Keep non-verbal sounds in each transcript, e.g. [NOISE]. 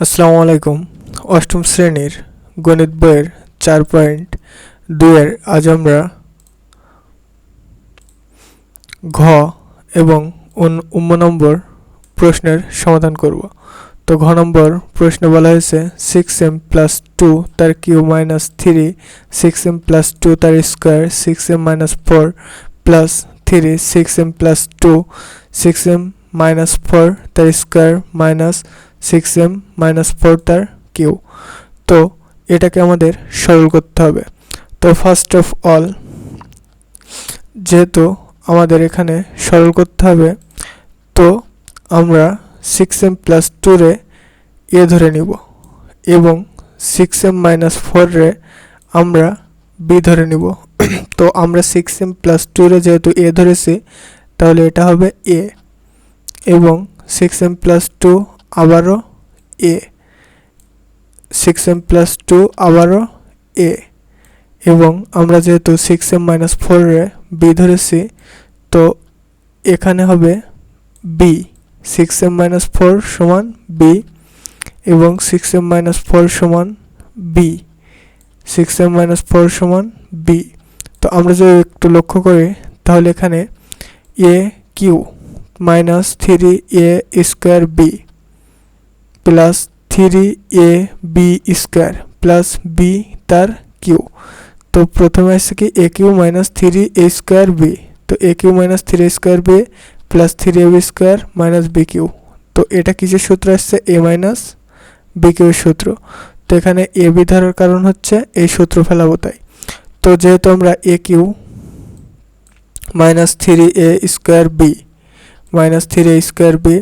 আসসালামু আলাইকুম। অষ্টম শ্রেণির গণিত বইয়ের চার পয়েন্ট দুয়ের আজ আমরা ঘ এবং উন- উম নম্বর প্রশ্নের সমাধান করব। তো ঘ নম্বর প্রশ্নে বলা হয়েছে সিক্স এম প্লাস টু তার cube minus three six M plus two তার square six M minus four plus three six M plus two six M minus four তার square minus six M minus four তার cube. তো এটাকে আমাদের সরল করতে হবে। তো ফার্স্ট অফ অল যেহেতু আমাদের এখানে সরল করতে হবে, তো আমরা সিক্স এম প্লাস টুরে এ ধরে নিব এবং সিক্স এম মাইনাস ফোরে আমরা বি ধরে নিব। [CLEARS THROAT] তো আমরা সিক্স এম প্লাস টুরে যেহেতু এ ধরেছি, তাহলে এটা হবে এ এবং সিক্স এম প্লাস টু আবারও A. Six M plus two আবারও এ। এবং আমরা যেহেতু সিক্স এম মাইনাস ফোরে বি ধরেছি, তো এখানে হবে B six M minus four সমান বি এবং সিক্স এম মাইনাস ফোর সমান B six M minus four সমান বি তো আমরা যদি একটু লক্ষ্য করি, তাহলে এখানে A cube minus three A square B plus three A B square plus B তার কিউ। তো প্রথমে আসছে কি A cube minus three A square B. তো A cube minus three square B plus three A B square minus B cube. তো এটা কিসের সূত্র আসছে? এ মাইনাস বি কিউর সূত্র। তো এখানে এ বি ধরার কারণ হচ্ছে এই সূত্র ফেলাবো তাই। তো যেহেতু আমরা A cube minus three A square B minus three A square B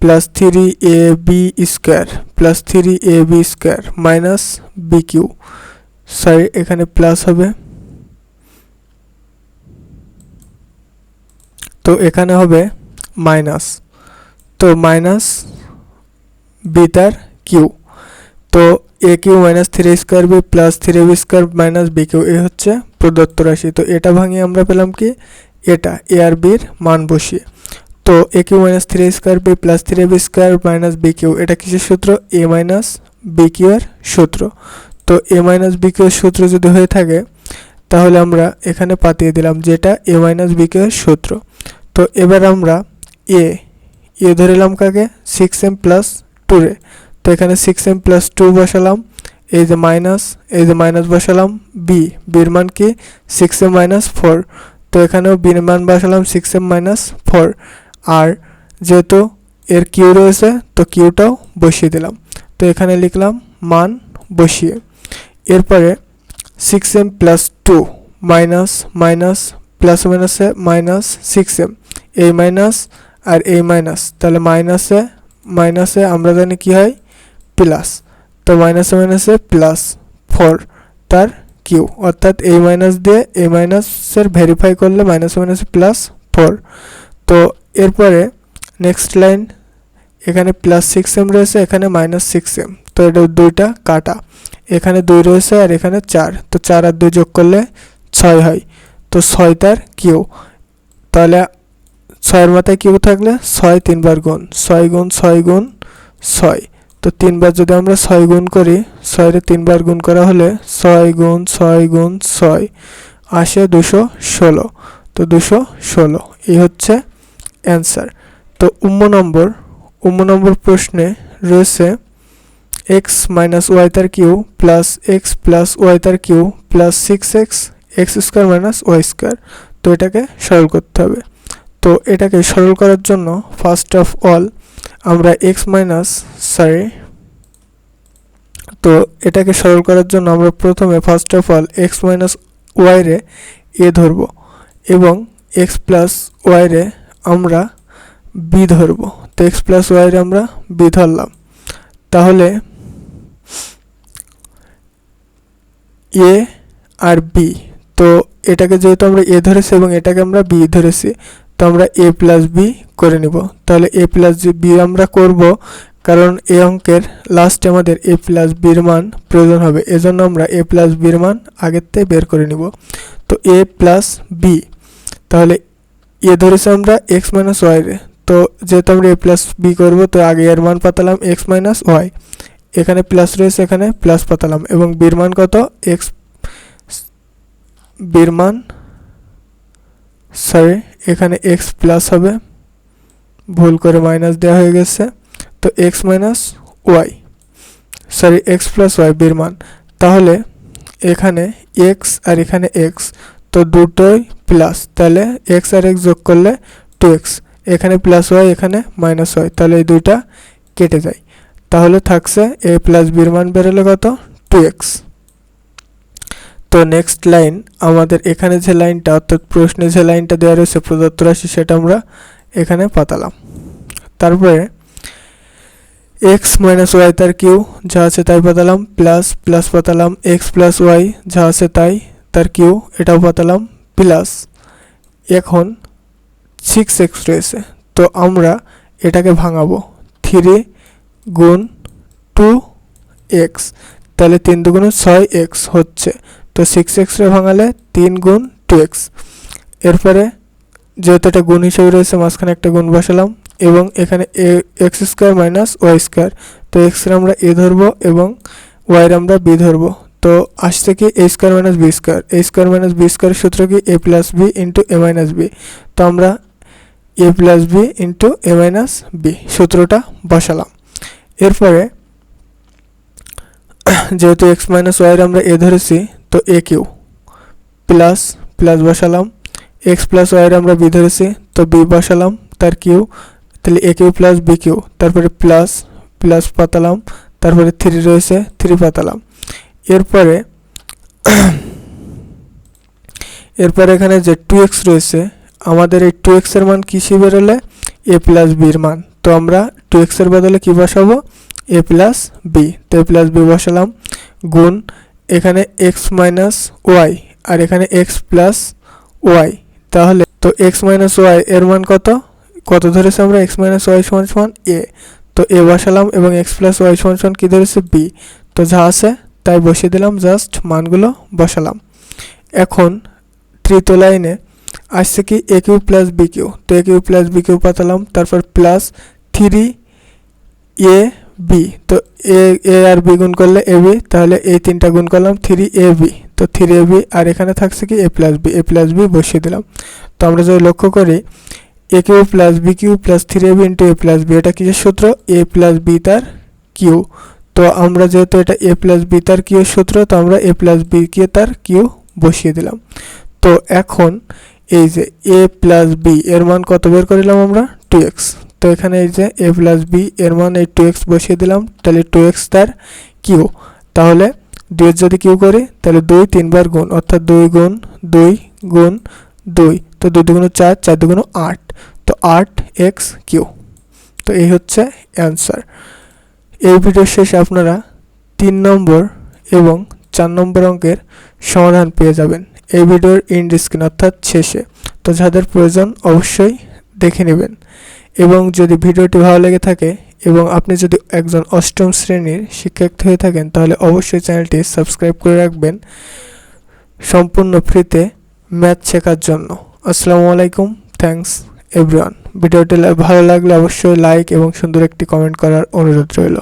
plus three A B square plus three A B square minus B cube sorry এখানে প্লাস হবে। তো এখানে হবে মাইনাস তো মাইনাস বি তার কিউ তো A cube minus three square B plus three B square minus B cube এ হচ্ছে প্রদত্ত রাশি। তো এটা ভাঙিয়ে আমরা পেলাম কি? এটা এ আর বির মান বসিয়ে। তো A cube minus three square B plus three B square minus B cube এটা কিসের সূত্র? এ মাইনাস বি কিউ সূত্র। তো এ মাইনাস বি কিউ এর সূত্র যদি হয়ে থাকে, তাহলে আমরা এখানে পাতিয়ে দিলাম যেটা এ মাইনাস বি কিউ এর সূত্র। তো এবার আমরা এ এ ধরিলাম কাকে? সিক্স এম প্লাস টুরে তো এখানে সিক্স এম প্লাস টু বসালাম, এই যে মাইনাস এই যে মাইনাস বসালাম বি বির মান কি? সিক্স এম মাইনাস ফোর তো এখানেও বির মান বসালাম সিক্স এম মাইনাস ফোর আর যেহেতু এর কিউ রয়েছে, তো কিউটাও বসিয়ে দিলাম। তো এখানে লিখলাম মান বসিয়ে। এরপরে six M plus two minus minus plus মাইনাসে মাইনাস সিক্স এম এই মাইনাস আর এই মাইনাস তাহলে মাইনাসে মাইনাসে আমরা জানি কি হয়? প্লাস তো মাইনাসে মাইনাসে প্লাস ফোর তার কিউ। অর্থাৎ এই মাইনাস দিয়ে এই মাইনাসের ভেরিফাই করলে মাইনাস মাইনাসে প্লাস ফোর তো এরপরে নেক্সট লাইন এখানে প্লাস সিক্স এম রয়েছে, এখানে মাইনাস সিক্স এম তো এটা দুইটা কাটা। এখানে দুই রয়েছে আর এখানে চার। তো চার আর দুই যোগ করলে ছয় হয়। তো ছয় তার কিউ? তাহলে ছয়ের মাথায় কিউ থাকলে ছয় তিনবার গুণ। ছয় গুণ ছয় গুণ, ছয়। তো তিনবার যদি আমরা ছয় গুণ করি, ছয়ের তিনবার গুণ করা হলে ছয় গুণ ছয় গুণ, ছয়। আসে দুশো ষোলো। তো দুশো ষোলো। এই হচ্ছে অ্যান্সার তো উম্ম নম্বর উম্ম নম্বর প্রশ্নে রয়েছে এক্স মাইনাস ওয়াই তার cube plus X plus Y তার cube plus six X X square minus Y square তো এটাকে সরল করতে হবে। তো এটাকে সরল করার জন্য ফার্স্ট অফ অল আমরা এক্স মাইনাস সরি তো এটাকে সরল করার জন্য আমরা প্রথমে first of all X minus ওয়াইরে A ধরব এবং এক্স প্লাস ওয়াইরে আমরা বি ধরব। তো এক্স প্লাস ওয়াইরে আমরা বি ধরলাম। তাহলে এ আর বি তো এটাকে যেহেতু আমরা এ ধরেছি এবং এটাকে আমরা বি ধরেছি, তো আমরা এ প্লাস বি করে নিব। তাহলে এ প্লাস বি আমরা করব কারণ এ অঙ্কের লাস্টে আমাদের এ প্লাস বির মান প্রয়োজন হবে। এজন্য আমরা এ প্লাস বির মান আগের থেকে বের করে নিব। তো এ প্লাস বি তাহলে এ ধরেছি আমরা এক্স মাইনাস ওয়াই রে। তো যেহেতু আমরা এ প্লাস বি করব, তো আগে এর মান পাতালাম এক্স মাইনাস ওয়াই এখানে প্লাস রয়েছে, এখানে প্লাস পাতালাম। এবং বির মান কত? এক্স বির মান সরি এখানে এক্স প্লাস হবে। ভুল করে মাইনাস দেওয়া হয়ে গেছে। তো X minus Y sorry X plus Y বির মান। তাহলে এখানে এক্স আর এখানে এক্স তো দুটোই প্লাস তাহলে এক্স আর এক্স যোগ করলে টু এক্স এখানে প্লাস ওয়াই এখানে মাইনাস ওয়াই তাহলে এই দুইটা কেটে যায়। তাহলে থাকছে এ প্লাস বির মান বেরোলে কত? টু এক্স তো নেক্সট লাইন আমাদের এখানে যে লাইনটা অর্থাৎ প্রশ্নে যে লাইনটা দেওয়া রয়েছে, প্রদত্ত রাশি, সেটা আমরা এখানে পাতালাম। তারপরে এক্স মাইনাস ওয়াই তার কিউ, যা আছে তাই পাতালাম প্লাস প্লাস পাতালাম এক্স প্লাস ওয়াই যা আছে তাই তার কিউ এটাও পাতালাম প্লাস এখন সিক্স এক্স রয়েছে। তো আমরা এটাকে ভাঙাবো। থ্রি গুণ টু এক্স তাহলে তিন দুগুণ ছয় এক্স হচ্ছে। তো সিক্স এক্সরে ভাঙালে তিন গুণ টু এক্স এরপরে যেহেতু এটা গুণ হিসেবে রয়েছে, মাঝখানে একটা গুণ বসালাম এবং এখানে x square minus y square তো এক্সের আমরা এ ধরবো এবং ওয়াইয়ের আমরা বি ধরবো। তো আসছে কি a square minus b square a square minus b স্কোয়ারের সূত্র কি a plus b into a minus b তো আমরা a plus b into a minus b সূত্রটা বসালাম। এরপরে যেহেতু এক্স মাইনাস ওয়াইয়ের আমরা এ ধরেছি, তো এ কিউ? প্লাস প্লাস বসালাম। এক্স প্লাস ওয়াইয়ের আমরা বি ধরেছি, তো বি বসালাম তার কিউ। তাহলে a cube plus b cube. তারপরে প্লাস প্লাস পাতালাম। তারপরে থ্রি রয়েছে থ্রি পাতালাম। এরপরে এরপরে এখানে যে টু এক্স রয়েছে, আমাদের এই টু এক্সের মান কিসে বেরোলে? এ প্লাস বির মান। তো আমরা টু এক্সের বদলে কী বসাবো? এ প্লাস বি তো এ প্লাস বি বসালাম, গুণ এখানে এক্স মাইনাস ওয়াই আর এখানে এক্স প্লাস ওয়াই তাহলে, তো এক্স মাইনাস ওয়াই এর মান কত? কত ধরেছে আমরা? এক্স মাইনাস ওয়াই সমান সমান এ তো এ বসালাম, এবং এক্স প্লাস ওয়াই সমান সমান কী ধরেছে? বি তো যা আছে তাই বসিয়ে দিলাম জাস্ট মানগুলো বসালাম। এখন তৃতীয় লাইনে আসছে কি a cube plus b cube তো a cube plus b cube পাতালাম, তারপর প্লাস থ্রি এ বি তো এ এ আর বি গুণ করলে এ বি তাহলে এই তিনটা গুণ করলাম থ্রি এ বি তো থ্রি এ বি আর এখানে থাকছে কি a plus b a plus b বসিয়ে দিলাম। তো আমরা যদি লক্ষ্য করি a cube plus b cube plus three a b into a plus b এটা কিসের সূত্র? এ প্লাস বি তার কিউ তো আমরা যেহেতু এটা এ প্লাস বি তার কিউ সূত্র, তো আমরা এ প্লাস বি কে তার কিউ বসিয়ে দিলাম। তো এখন এই যে এ প্লাস বি এর মান কত বের করিলাম আমরা? টু এক্স তো এখানে এই যে এ প্লাস বি এর মান এই টু এক্স বসিয়ে দিলাম, তাহলে টু এক্স তার কিউ। তাহলে দুইয়ের যদি কিউ করি, তাহলে দুই তিনবার গুণ, অর্থাৎ দুই গুণ দুই গুণ দুই। তো দুই দুগুণ চার চার দুগুণ আট। তো আট এক্স কিউ। তো এই হচ্ছে অ্যান্সার এই ভিডিওর শেষে আপনারা তিন নম্বর এবং চার নম্বর অঙ্কের সমাধান পেয়ে যাবেন। এই ভিডিওর ইন্ড অর্থাৎ শেষে। তো যাদের প্রয়োজন অবশ্যই দেখে নেবেন। এবং যদি ভিডিওটি ভালো লেগে থাকে এবং আপনি যদি একজন অষ্টম শ্রেণির শিক্ষার্থী হয়ে থাকেন, তাহলে অবশ্যই চ্যানেলটি সাবস্ক্রাইব করে রাখবেন সম্পূর্ণ ফ্রিতে ম্যাথ শেখার জন্য। আসসালামু আলাইকুম। Thanks, everyone. ভিডিওটি ভালো লাগলে অবশ্যই লাইক এবং সুন্দর একটি কমেন্ট করার অনুরোধ রইল।